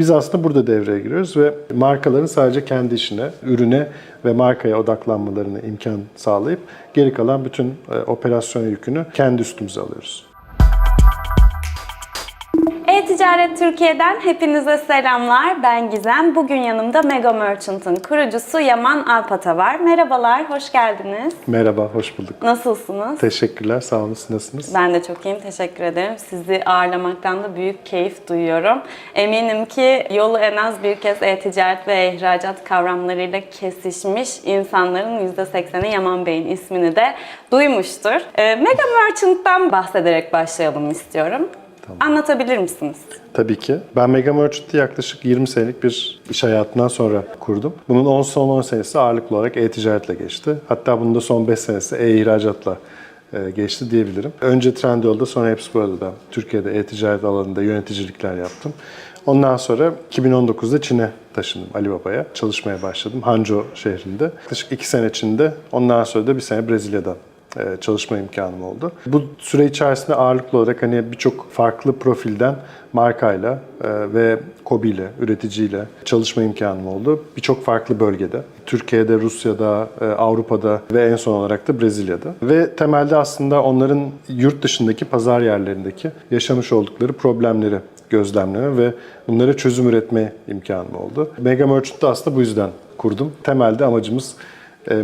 Biz aslında burada devreye giriyoruz ve markaların sadece kendi işine, ürüne ve markaya odaklanmalarına imkan sağlayıp geri kalan bütün e, operasyon yükünü kendi üstümüze alıyoruz. E-Ticaret Türkiye'den hepinize selamlar. Ben Gizem. Bugün yanımda Mega Merchant'ın kurucusu Yaman Alpata var. Merhabalar, hoş geldiniz. Merhaba, hoş bulduk. Nasılsınız? Teşekkürler, sağ olun. Siz nasılsınız? Ben de çok iyiyim, teşekkür ederim. Sizi ağırlamaktan da büyük keyif duyuyorum. Eminim ki yolu en az bir kez e-ticaret ve ihracat kavramlarıyla kesişmiş insanların %80'i Yaman Bey'in ismini de duymuştur. Ee, Mega Merchant'tan bahsederek başlayalım istiyorum. Anlatabilir misiniz? Tabii ki. Ben Mega Merchant'ı yaklaşık 20 senelik bir iş hayatından sonra kurdum. Bunun 10 son 10 senesi ağırlıklı olarak e-ticaretle geçti. Hatta bunun da son 5 senesi e-ihracatla e, geçti diyebilirim. Önce Trendyol'da sonra hepsi burada da Türkiye'de e-ticaret alanında yöneticilikler yaptım. Ondan sonra 2019'da Çin'e taşındım Ali Baba'ya. Çalışmaya başladım Hangzhou şehrinde. Yaklaşık 2 sene Çin'de. Ondan sonra da bir sene Brezilya'da e, çalışma imkanım oldu. Bu süre içerisinde ağırlıklı olarak hani birçok farklı profilden markayla e, ve kobiyle, üreticiyle çalışma imkanım oldu. Birçok farklı bölgede. Türkiye'de, Rusya'da, e, Avrupa'da ve en son olarak da Brezilya'da. Ve temelde aslında onların yurt dışındaki pazar yerlerindeki yaşamış oldukları problemleri gözlemleme ve bunlara çözüm üretme imkanım oldu. Mega Merchant'ı aslında bu yüzden kurdum. Temelde amacımız e,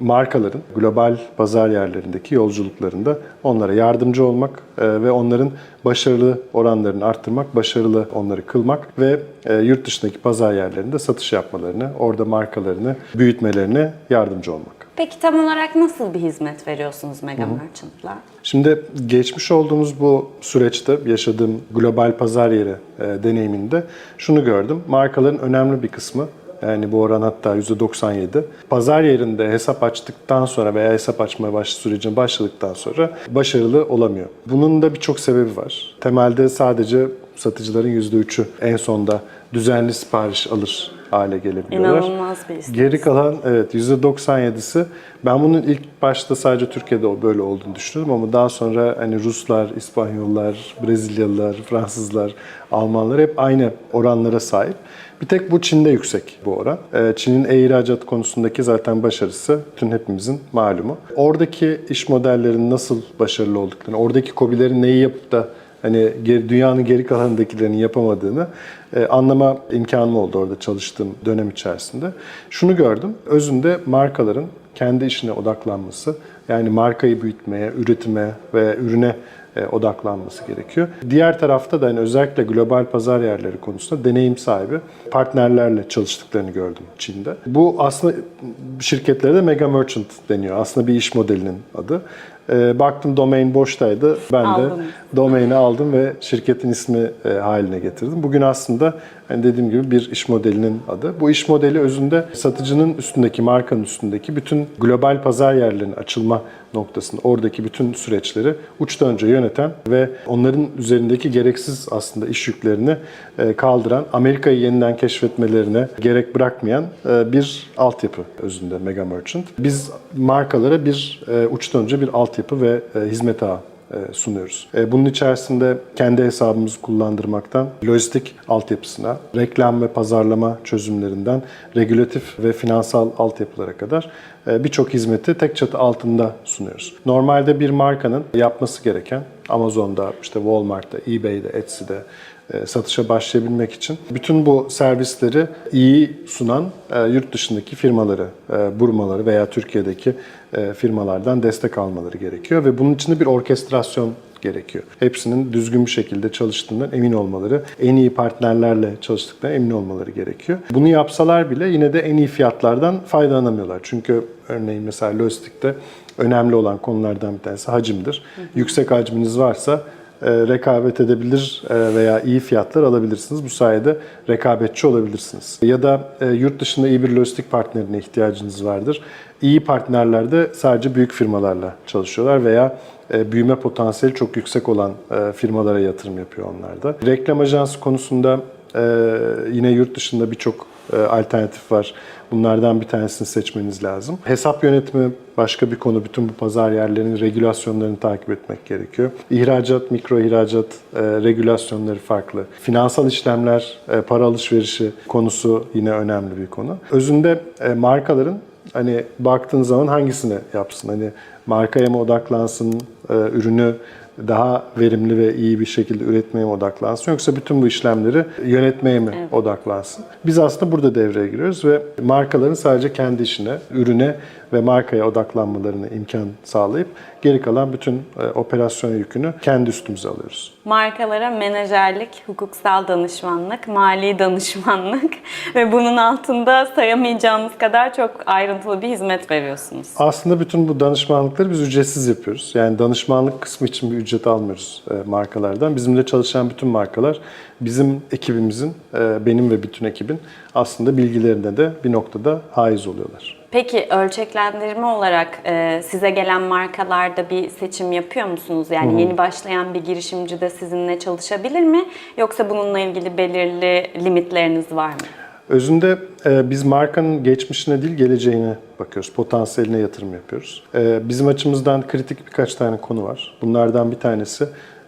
markaların global pazar yerlerindeki yolculuklarında onlara yardımcı olmak e, ve onların başarılı oranlarını arttırmak, başarılı onları kılmak ve e, yurt dışındaki pazar yerlerinde satış yapmalarını, orada markalarını büyütmelerine yardımcı olmak. Peki tam olarak nasıl bir hizmet veriyorsunuz Mega Merchant'la? Şimdi geçmiş olduğumuz bu süreçte yaşadığım global pazar yeri e, deneyiminde şunu gördüm. Markaların önemli bir kısmı yani bu oran hatta %97. Pazar yerinde hesap açtıktan sonra veya hesap açmaya baş sürecine başladıktan sonra başarılı olamıyor. Bunun da birçok sebebi var. Temelde sadece satıcıların %3'ü en sonda düzenli sipariş alır hale gelebiliyorlar. İnanılmaz bir istatistik. Geri kalan evet %97'si ben bunun ilk başta sadece Türkiye'de böyle olduğunu düşünüyordum ama daha sonra hani Ruslar, İspanyollar, Brezilyalılar, Fransızlar, Almanlar hep aynı oranlara sahip. Bir tek bu Çin'de yüksek bu oran. Ee, Çin'in e-ihracat konusundaki zaten başarısı tüm hepimizin malumu. Oradaki iş modellerinin nasıl başarılı olduklarını, oradaki kobilerin neyi yapıp da hani dünyanın geri kalanındakilerinin yapamadığını e, anlama imkanım oldu orada çalıştığım dönem içerisinde. Şunu gördüm, özünde markaların kendi işine odaklanması, yani markayı büyütmeye, üretime ve ürüne odaklanması gerekiyor. Diğer tarafta da hani özellikle global pazar yerleri konusunda deneyim sahibi partnerlerle çalıştıklarını gördüm Çin'de. Bu aslında şirketlere de mega merchant deniyor. Aslında bir iş modelinin adı. E, baktım domain boştaydı. Ben de Aldınız. domaini aldım ve şirketin ismi e, haline getirdim. Bugün aslında hani dediğim gibi bir iş modelinin adı. Bu iş modeli özünde satıcının üstündeki, markanın üstündeki bütün global pazar yerlerinin açılma noktasında oradaki bütün süreçleri uçtan önce yöneten ve onların üzerindeki gereksiz aslında iş yüklerini e, kaldıran, Amerika'yı yeniden keşfetmelerine gerek bırakmayan e, bir altyapı özünde Mega Merchant. Biz markalara bir e, uçtan önce bir altyapı ve e, hizmet ağı e, sunuyoruz. E, Bunun içerisinde kendi hesabımızı kullandırmaktan lojistik altyapısına, reklam ve pazarlama çözümlerinden regülatif ve finansal altyapılara kadar birçok hizmeti tek çatı altında sunuyoruz. Normalde bir markanın yapması gereken Amazon'da, işte Walmart'ta, eBay'de, Etsy'de satışa başlayabilmek için bütün bu servisleri iyi sunan e, yurt dışındaki firmaları, e, burmaları veya Türkiye'deki e, firmalardan destek almaları gerekiyor ve bunun için de bir orkestrasyon gerekiyor. Hepsinin düzgün bir şekilde çalıştığından emin olmaları, en iyi partnerlerle çalıştıklarına emin olmaları gerekiyor. Bunu yapsalar bile yine de en iyi fiyatlardan faydalanamıyorlar. Çünkü örneğin mesela lojistikte önemli olan konulardan bir tanesi hacimdir. Yüksek hacminiz varsa e, rekabet edebilir e, veya iyi fiyatlar alabilirsiniz. Bu sayede rekabetçi olabilirsiniz. Ya da e, yurt dışında iyi bir lojistik partnerine ihtiyacınız vardır. İyi partnerler de sadece büyük firmalarla çalışıyorlar veya e, büyüme potansiyeli çok yüksek olan e, firmalara yatırım yapıyor onlar da. Reklam ajansı konusunda yine yurt dışında birçok e, alternatif var. Bunlardan bir tanesini seçmeniz lazım. Hesap yönetimi başka bir konu. Bütün bu pazar yerlerinin regülasyonlarını takip etmek gerekiyor. İhracat, mikro ihracat e, regülasyonları farklı. Finansal işlemler, e, para alışverişi konusu yine önemli bir konu. Özünde e, markaların hani baktığın zaman hangisini yapsın? Hani markaya mı odaklansın, e, ürünü daha verimli ve iyi bir şekilde üretmeye mi odaklansın yoksa bütün bu işlemleri yönetmeye mi odaklansın? Biz aslında burada devreye giriyoruz ve markaların sadece kendi işine, ürüne ve markaya odaklanmalarına imkan sağlayıp geri kalan bütün e, operasyon yükünü kendi üstümüze alıyoruz. Markalara menajerlik, hukuksal danışmanlık, mali danışmanlık ve bunun altında sayamayacağımız kadar çok ayrıntılı bir hizmet veriyorsunuz. Aslında bütün bu danışmanlıkları biz ücretsiz yapıyoruz. Yani danışmanlık kısmı için bir ücret almıyoruz e, markalardan. Bizimle çalışan bütün markalar bizim ekibimizin, e, benim ve bütün ekibin aslında bilgilerine de bir noktada haiz oluyorlar. Peki ölçeklendirme olarak e, size gelen markalarda bir seçim yapıyor musunuz? Yani yeni başlayan bir girişimci de sizinle çalışabilir mi? Yoksa bununla ilgili belirli limitleriniz var mı? Özünde e, biz markanın geçmişine değil geleceğine bakıyoruz. Potansiyeline yatırım yapıyoruz. E, bizim açımızdan kritik birkaç tane konu var. Bunlardan bir tanesi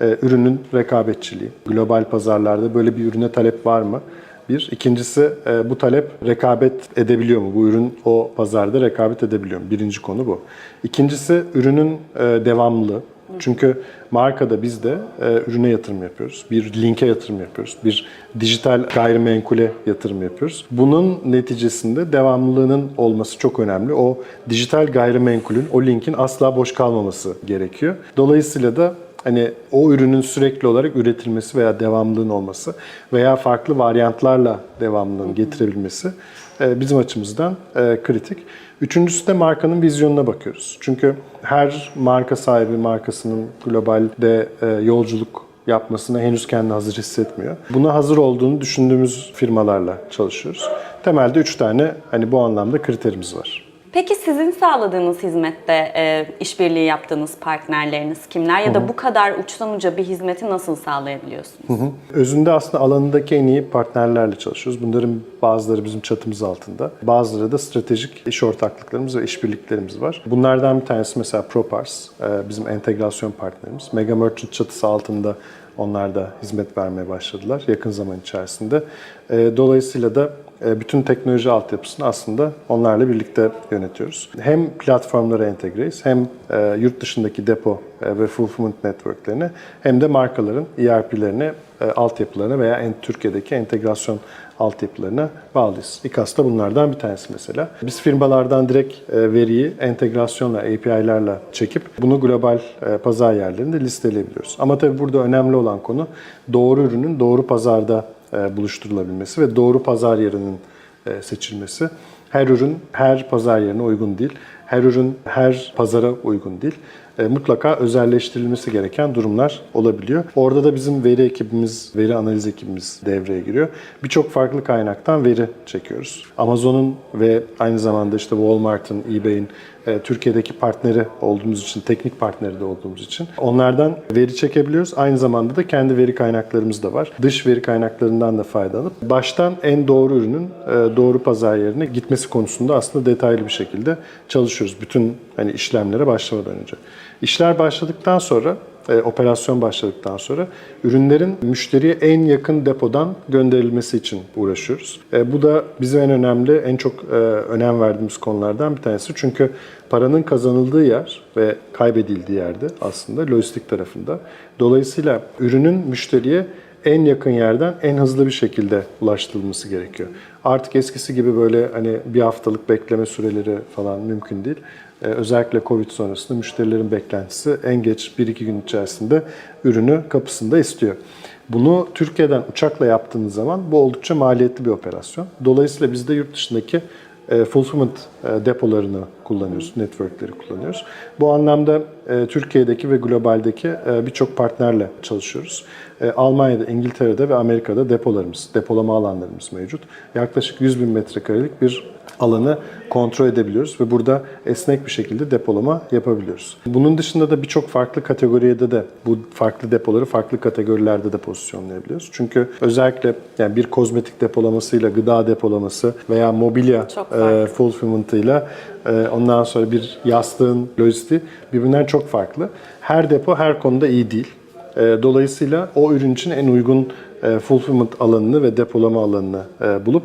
e, ürünün rekabetçiliği. Global pazarlarda böyle bir ürüne talep var mı? Bir. İkincisi e, bu talep rekabet edebiliyor mu? Bu ürün o pazarda rekabet edebiliyor mu? Birinci konu bu. İkincisi ürünün e, devamlılığı. Çünkü markada biz de e, ürüne yatırım yapıyoruz. Bir linke yatırım yapıyoruz. Bir dijital gayrimenkule yatırım yapıyoruz. Bunun neticesinde devamlılığının olması çok önemli. O dijital gayrimenkulün, o linkin asla boş kalmaması gerekiyor. Dolayısıyla da hani o ürünün sürekli olarak üretilmesi veya devamlılığın olması veya farklı varyantlarla devamlılığını getirebilmesi e, bizim açımızdan e, kritik. Üçüncüsü de markanın vizyonuna bakıyoruz. Çünkü her marka sahibi markasının globalde e, yolculuk yapmasına henüz kendini hazır hissetmiyor. Buna hazır olduğunu düşündüğümüz firmalarla çalışıyoruz. Temelde üç tane hani bu anlamda kriterimiz var. Peki sizin sağladığınız hizmette e, işbirliği yaptığınız partnerleriniz kimler? Ya da bu kadar uçtan uca bir hizmeti nasıl sağlayabiliyorsunuz? Özünde aslında alanındaki en iyi partnerlerle çalışıyoruz. Bunların bazıları bizim çatımız altında. Bazıları da stratejik iş ortaklıklarımız ve işbirliklerimiz var. Bunlardan bir tanesi mesela Propars, e, bizim entegrasyon partnerimiz. Mega Merchant çatısı altında onlar da hizmet vermeye başladılar yakın zaman içerisinde. E, Dolayısıyla da bütün teknoloji altyapısını aslında onlarla birlikte yönetiyoruz. Hem platformlara entegreyiz hem e, yurt dışındaki depo e, ve fulfillment networklerine hem de markaların ERP'lerine, e, altyapılarına veya Türkiye'deki entegrasyon altyapılarına bağlıyız. İKAS da bunlardan bir tanesi mesela. Biz firmalardan direkt e, veriyi entegrasyonla, API'lerle çekip bunu global e, pazar yerlerinde listeleyebiliyoruz. Ama tabii burada önemli olan konu doğru ürünün doğru pazarda e, buluşturulabilmesi ve doğru pazar yerinin e, seçilmesi. Her ürün her pazar yerine uygun değil. Her ürün her pazara uygun değil. E, mutlaka özelleştirilmesi gereken durumlar olabiliyor. Orada da bizim veri ekibimiz, veri analiz ekibimiz devreye giriyor. Birçok farklı kaynaktan veri çekiyoruz. Amazon'un ve aynı zamanda işte Walmart'ın, eBay'in e, Türkiye'deki partneri olduğumuz için, teknik partneri de olduğumuz için onlardan veri çekebiliyoruz. Aynı zamanda da kendi veri kaynaklarımız da var. Dış veri kaynaklarından da faydalanıp baştan en doğru ürünün e, doğru pazar yerine gitmesi konusunda aslında detaylı bir şekilde çalışıyoruz. Bütün hani işlemlere başlamadan önce. İşler başladıktan sonra e, operasyon başladıktan sonra ürünlerin müşteriye en yakın depodan gönderilmesi için uğraşıyoruz. E, bu da bizim en önemli, en çok e, önem verdiğimiz konulardan bir tanesi. Çünkü paranın kazanıldığı yer ve kaybedildiği yerde aslında lojistik tarafında. Dolayısıyla ürünün müşteriye en yakın yerden en hızlı bir şekilde ulaştırılması gerekiyor. Artık eskisi gibi böyle hani bir haftalık bekleme süreleri falan mümkün değil. Ee, özellikle Covid sonrasında müşterilerin beklentisi en geç 1-2 gün içerisinde ürünü kapısında istiyor. Bunu Türkiye'den uçakla yaptığınız zaman bu oldukça maliyetli bir operasyon. Dolayısıyla biz de yurt dışındaki e, fulfillment e, depolarını kullanıyoruz, networkleri kullanıyoruz. Bu anlamda e, Türkiye'deki ve globaldeki e, birçok partnerle çalışıyoruz. E, Almanya'da, İngiltere'de ve Amerika'da depolarımız, depolama alanlarımız mevcut. Yaklaşık 100 bin metrekarelik bir alanı kontrol edebiliyoruz ve burada esnek bir şekilde depolama yapabiliyoruz. Bunun dışında da birçok farklı kategoride de bu farklı depoları farklı kategorilerde de pozisyonlayabiliyoruz. Çünkü özellikle yani bir kozmetik depolamasıyla gıda depolaması veya mobilya e, fulfillment'ıyla e, ondan sonra bir yastığın lojistiği birbirinden çok farklı. Her depo her konuda iyi değil. E, Dolayısıyla o ürün için en uygun e, fulfillment alanını ve depolama alanını e, bulup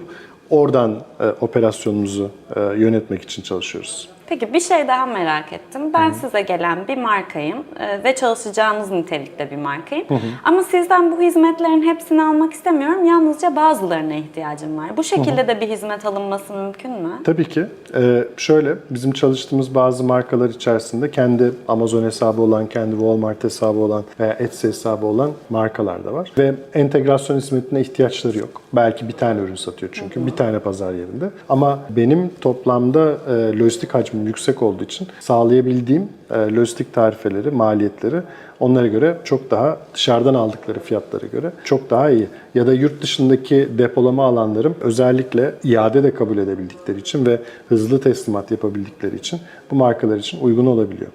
oradan e, operasyonumuzu e, yönetmek için çalışıyoruz. Peki bir şey daha merak ettim. Ben size gelen bir markayım e, ve çalışacağınız nitelikte bir markayım. Ama sizden bu hizmetlerin hepsini almak istemiyorum. Yalnızca bazılarına ihtiyacım var. Bu şekilde de bir hizmet alınması mümkün mü? Tabii ki. Ee, şöyle, bizim çalıştığımız bazı markalar içerisinde kendi Amazon hesabı olan, kendi Walmart hesabı olan veya Etsy hesabı olan markalar da var. Ve entegrasyon hizmetine ihtiyaçları yok. Belki bir tane ürün satıyor çünkü, bir tane pazar yerinde. Ama benim toplamda e, lojistik hacmim yüksek olduğu için sağlayabildiğim lojistik tarifeleri, maliyetleri onlara göre çok daha dışarıdan aldıkları fiyatlara göre çok daha iyi. Ya da yurt dışındaki depolama alanlarım özellikle iade de kabul edebildikleri için ve hızlı teslimat yapabildikleri için bu markalar için uygun olabiliyor.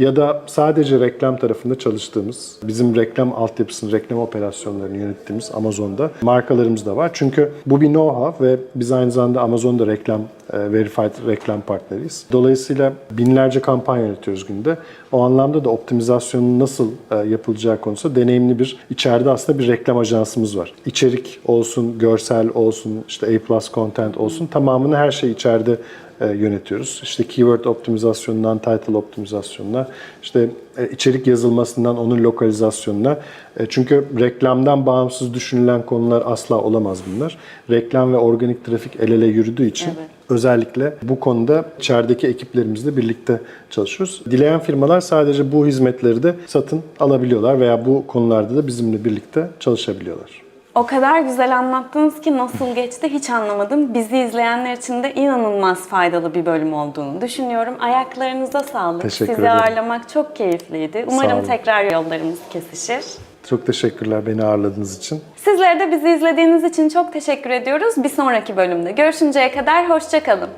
Ya da sadece reklam tarafında çalıştığımız, bizim reklam altyapısını, reklam operasyonlarını yönettiğimiz Amazon'da markalarımız da var. Çünkü bu bir know-how ve biz aynı zamanda Amazon'da reklam, e, verified reklam partneriyiz. Dolayısıyla binlerce kampanya yönetiyoruz günde. O anlamda da optimizasyonun nasıl e, yapılacağı konusunda deneyimli bir, içeride aslında bir reklam ajansımız var. İçerik olsun, görsel olsun, işte A+ content olsun tamamını her şey içeride yönetiyoruz. İşte keyword optimizasyonundan title optimizasyonuna, işte e, içerik yazılmasından onun lokalizasyonuna. E, Çünkü reklamdan bağımsız düşünülen konular asla olamaz bunlar. Reklam ve organik trafik el ele yürüdüğü için Evet. özellikle bu konuda içerideki ekiplerimizle birlikte çalışıyoruz. Dileyen firmalar sadece bu hizmetleri de satın alabiliyorlar veya bu konularda da bizimle birlikte çalışabiliyorlar. O kadar güzel anlattınız ki nasıl geçti hiç anlamadım. Bizi izleyenler için de inanılmaz faydalı bir bölüm olduğunu düşünüyorum. Ayaklarınıza sağlık. Teşekkür Sizi ederim. ağırlamak çok keyifliydi. Umarım tekrar yollarımız kesişir. Çok teşekkürler beni ağırladığınız için. Sizlere de bizi izlediğiniz için çok teşekkür ediyoruz. Bir sonraki bölümde görüşünceye kadar hoşçakalın.